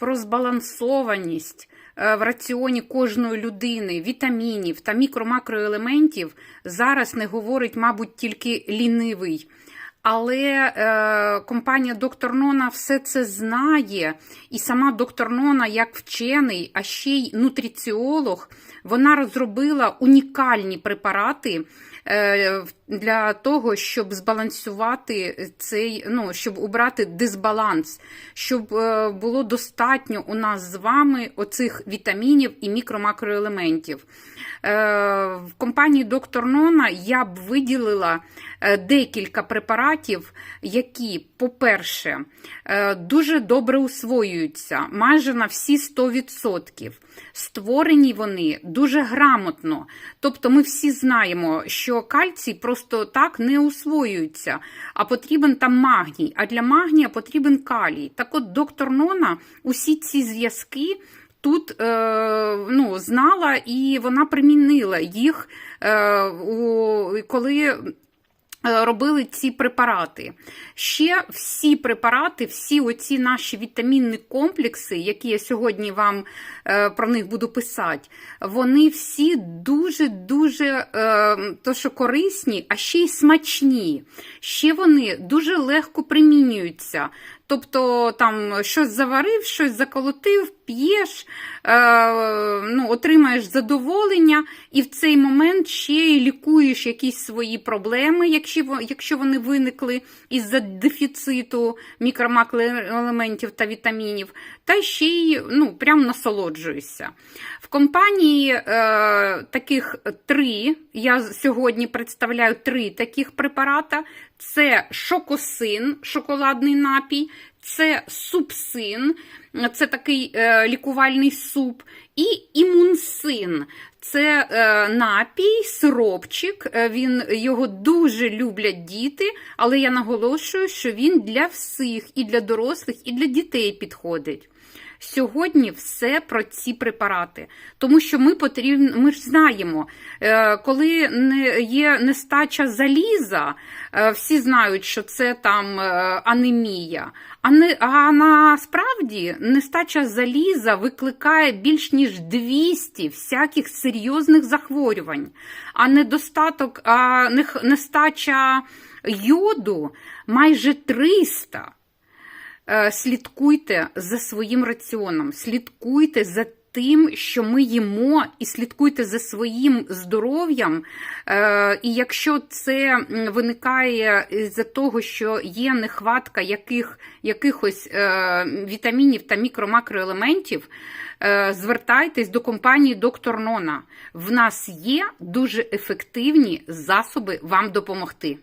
про збалансованість е, в раціоні кожної людини, вітамінів та мікро-макроелементів зараз не говорить, мабуть, тільки лінивий. Але е, компанія Доктор Нона все це знає, і сама доктор Нона, як вчений, а ще й нутриціолог, вона розробила унікальні препарати е, для того, щоб збалансувати цей, ну, щоб убрати дисбаланс, щоб е, було достатньо у нас з вами оцих вітамінів і мікро-макроелементів. Е, В компанії Доктор Нона я б виділила е, декілька препаратів, які, по-перше, е, дуже добре усвоюються, майже на всі 100%. Створені вони дуже грамотно. Тобто ми всі знаємо, що кальцій просто так не усвоюється, а потрібен там магній. А для магнія потрібен калій. Так от доктор Нона усі ці зв'язки тут е, ну, знала і вона примінила їх, е, коли. Е, Робили ці препарати. Ще всі препарати, всі оці наші вітамінні комплекси, які я сьогодні вам е, про них буду писати, вони всі дуже-дуже е, то, корисні, а ще й смачні. Ще вони дуже легко примінюються. Тобто там щось заварив, щось заколотив, п'єш, е, ну, отримаєш задоволення, і в цей момент ще й лікуєш якісь свої проблеми, якщо, якщо вони виникли із-за дефіциту мікромакроелементів та вітамінів, та ще й ну, прям насолоджуєшся. В компанії е, таких три, я сьогодні представляю три таких препарата: це шокосин, шоколадний напій, це супсин, це такий е, лікувальний суп, і імунсин. Це е, напій, сиропчик. Е, Він його дуже люблять діти, але я наголошую, що він для всіх, і для дорослих, і для дітей підходить. Сьогодні все про ці препарати, тому що ми потрібно, ми ж знаємо, е, коли є нестача заліза, е, всі знають, що це там е, анемія. А, не, а насправді нестача заліза викликає більш ніж 200 всяких серйозних захворювань, а недостаток, а нестача йоду майже 300. Е, слідкуйте за своїм раціоном, слідкуйте за тим, що ми їмо, і слідкуйте за своїм здоров'ям. Е, І якщо це виникає з-за того, що є нехватка яких, якихось е, вітамінів та мікро-макроелементів, звертайтесь до компанії Доктор Нона. В нас є дуже ефективні засоби вам допомогти.